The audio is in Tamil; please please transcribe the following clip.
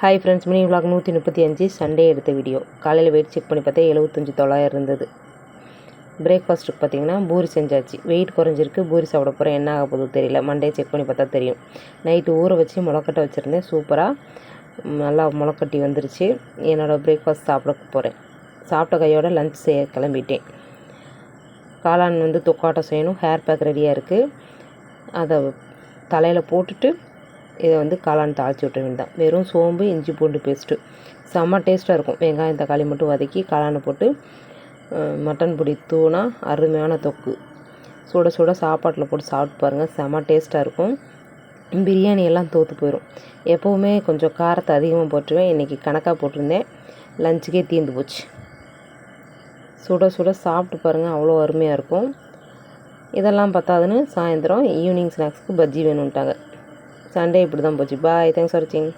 ஹாய் ஃப்ரெண்ட்ஸ் மினி விளாக் நூற்றி முப்பத்தி அஞ்சு சண்டே எடுத்த வீடியோ காலையில் வெயிட் செக் பண்ணி பார்த்தா எழுபத்தஞ்சி தொள்ளாயிரம் இருந்தது. பிரேக்ஃபாஸ்ட்டுக்கு பார்த்தீங்கன்னா பூரி செஞ்சாச்சு. வெயிட் குறைஞ்சிருக்கு. பூரி சாப்பிட போகிறேன் என்ன ஆக போகுது தெரியல. மண்டே செக் பண்ணி பார்த்தா தெரியும். நைட்டு ஊற வச்சு முளைக்கட்ட வச்சுருந்தேன். சூப்பராக நல்லா முளைக்கட்டி வந்துருச்சு. என்னோடய பிரேக்ஃபாஸ்ட் சாப்பிட போகிறேன் சாப்பிட்ட கையோட லஞ்ச் செய்ய கிளம்பிட்டேன். காளான் வந்து தொக்காட்டம் செய்யணும். ஹேர் பேக் ரெடியாக இருக்குது அதை தலையில் போட்டுட்டு இதை வந்து காளான் தாளித்து விட்ட வேண்டியதான் வெறும் சோம்பு இஞ்சி பூண்டு பேஸ்ட்டு செம்ம டேஸ்ட்டாக இருக்கும். வெங்காயம் தக்காளி மட்டும் வதக்கி காளானை போட்டு மட்டன் பொடி தூணா அருமையான தொக்கு. சுட சுட சாப்பாட்டில் போட்டு சாப்பிட்டு பாருங்கள் செம்ம டேஸ்ட்டாக இருக்கும். பிரியாணி எல்லாம் தோற்று போயிடும் எப்போவுமே கொஞ்சம் காரத்தை அதிகமாக போட்டுருவேன். இன்றைக்கி கணக்காக போட்டிருந்தேன். லஞ்சுக்கே தீர்ந்து போச்சு. சுட சுட சாப்பிட்டு பாருங்கள் அவ்வளோ அருமையாக இருக்கும். இதெல்லாம் பத்தாதுன்னு சாயந்தரம் ஈவினிங் ஸ்நாக்ஸ்க்கு பஜ்ஜி வேணும்ட்டாங்க. சண்டே இப்படி தான் போச்சு. பாய் தேங்க்ஸ் ஃபார் வாட்சிங்